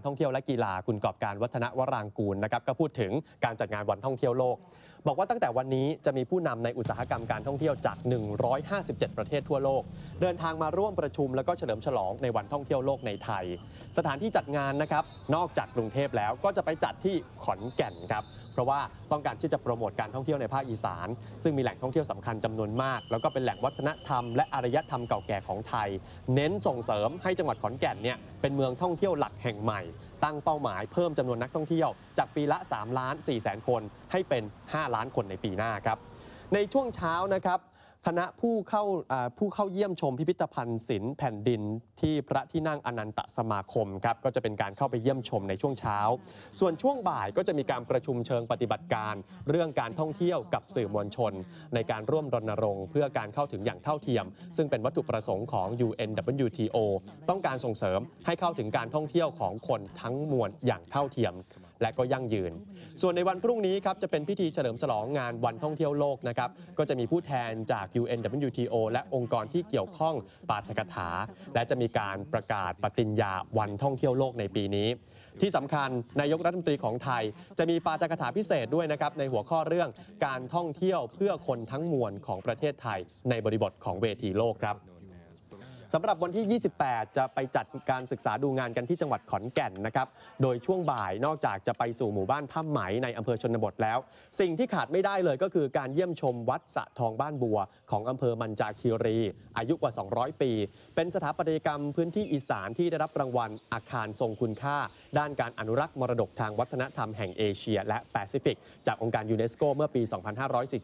การท่องเที่ยวและกีฬาคุณกอบการวัฒนวรางกูลนะครับก็พูดถึงการจัดงานวันท่องเที่ยวโลก บอกว่าตั้งแต่วันนี้จะมีผู้นำในอุตสาหกรรมการท่องเที่ยวจาก 157 ประเทศทั่วโลก เดินทางมาร่วมประชุมแล้วก็เฉลิมฉลองในวันท่องเที่ยวโลกในไทย สถานที่จัดงานนะครับนอกจากกรุงเทพแล้วก็จะไปจัดที่ขอนแก่นครับ ราะว่าต้องการที่จะโปรโมทการท่องเที่ยวในภาคอีสาน ซึ่งมีแหล่งท่องเที่ยวสำคัญจำนวนมาก แล้วก็เป็นแหล่งวัฒนธรรมและอารยธรรมเก่าแก่ของไทย เน้นส่งเสริมให้จังหวัดขอนแก่นเนี่ยเป็นเมืองท่องเที่ยวหลักแห่งใหม่ ตั้งเป้าหมายเพิ่มจำนวนนักท่องเที่ยวจากปีละ3ล้าน4แสนคนให้เป็น 5 ล้านคนในปีหน้าครับในช่วงเช้านะครับ คณะผู้เข้าผู้เข้าเยี่ยมชมพิพิธภัณฑ์ศิลป์แผ่นดินที่พระที่นั่งอนันตสมาคมครับก็จะเป็นการเข้าไปเยี่ยมชมในช่วงเช้า ส่วนช่วงบ่ายก็จะมีการประชุมเชิงปฏิบัติการ เรื่องการท่องเที่ยวกับสื่อมวลชน ในการร่วมรณรงค์เพื่อการเข้าถึงอย่างเท่าเทียม ซึ่งเป็นวัตถุประสงค์ของ UNWTO ต้องการส่งเสริมให้เข้าถึงการท่องเที่ยวของคนทั้งมวลอย่างเท่าเทียม และก็ยั่งยืน ส่วนในวันพรุ่งนี้ครับจะเป็นพิธีเฉลิมฉลองงานวันท่องเที่ยวโลกนะครับก็จะมีผู้แทนจาก UNWTO และองค์กรที่เกี่ยวข้องปาฐกถา และจะมีการประกาศปฏิญญาวันท่องเที่ยวโลกในปีนี้ ที่สำคัญนายกรัฐมนตรีของไทย จะมีปาฐกถาพิเศษด้วยนะครับในหัวข้อเรื่องการท่องเที่ยวเพื่อคนทั้งมวลของประเทศไทย ในบริบทของเวทีโลกครับ สำหรับวันที่ 28 จะไปจัดการศึกษาดูงานกันที่จังหวัดขอนแก่นนะครับ โดยช่วงบ่ายนอกจากจะไปสู่หมู่บ้านผ้าไหมในอำเภอชนบทแล้ว สิ่งที่ขาดไม่ได้เลยก็คือการเยี่ยมชมวัดสะทองบ้านบัว ของอำเภอมันจาคีรี อายุกว่า 200 ปี เป็นสถาปัตยกรรมพื้นที่อีสานที่ได้รับรางวัลอาคารทรงคุณค่า ด้านการอนุรักษ์มรดกทางวัฒนธรรมแห่งเอเชีย และแปซิฟิก จากองค์การยูเนสโกเมื่อปี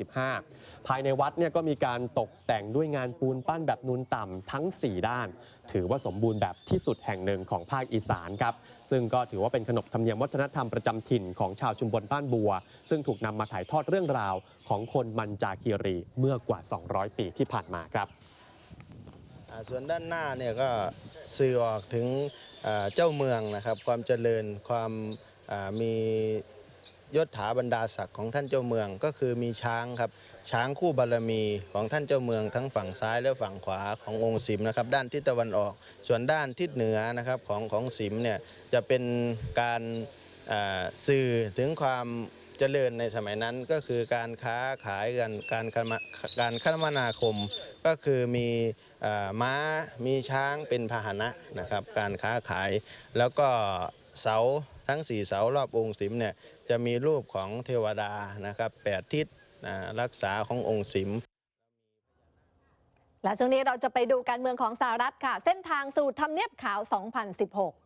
2545 ภายในวัดเนี่ยก็มีการตกแต่งด้วยงานปูนปั้นแบบนูนต่ำทั้ง4 ด้าน ถือว่าสมบูรณ์แบบที่สุดแห่งหนึ่งของภาคอีสานครับ ซึ่งก็ถือว่าเป็นขนบธรรมเนียมวัฒนธรรมประจำถิ่นของชาวชุมพลบ้านบัว ซึ่งถูกนำมาถ่ายทอดเรื่องราวของคนมันจาคีรีเมื่อกว่า 200 ปีที่ผ่านมาครับส่วนด้านหน้าเนี่ยก็สื่อออกถึงเจ้าเมืองนะครับ ความเจริญความมี ยศถาบรรดาศักดิ์ของท่านเจ้าเมืองก็คือมีช้างครับ ช้างคู่บารมีของท่านเจ้าเมืองทั้งฝั่งซ้ายและฝั่งขวาขององค์สิมนะครับ ด้านทิศตะวันออก ส่วนด้านทิศเหนือนะครับของของสิมเนี่ยจะเป็นการสื่อถึงความเจริญในสมัยนั้นก็คือการค้าขายกันการการคมนาคม ก็คือมีอม้ามีช้างเป็นพาหนะนะครับ การค้าขายแล้วก็ เสาทั้งสี่เสารอบองค์สิมเนี่ยจะมีรูปของเทวดานะครับแปดทิศรักษาขององค์สิมและช่วงนี้เราจะไปดูการเมืองของสหรัฐค่ะ เส้นทางสู่ทำเนียบขาว 2016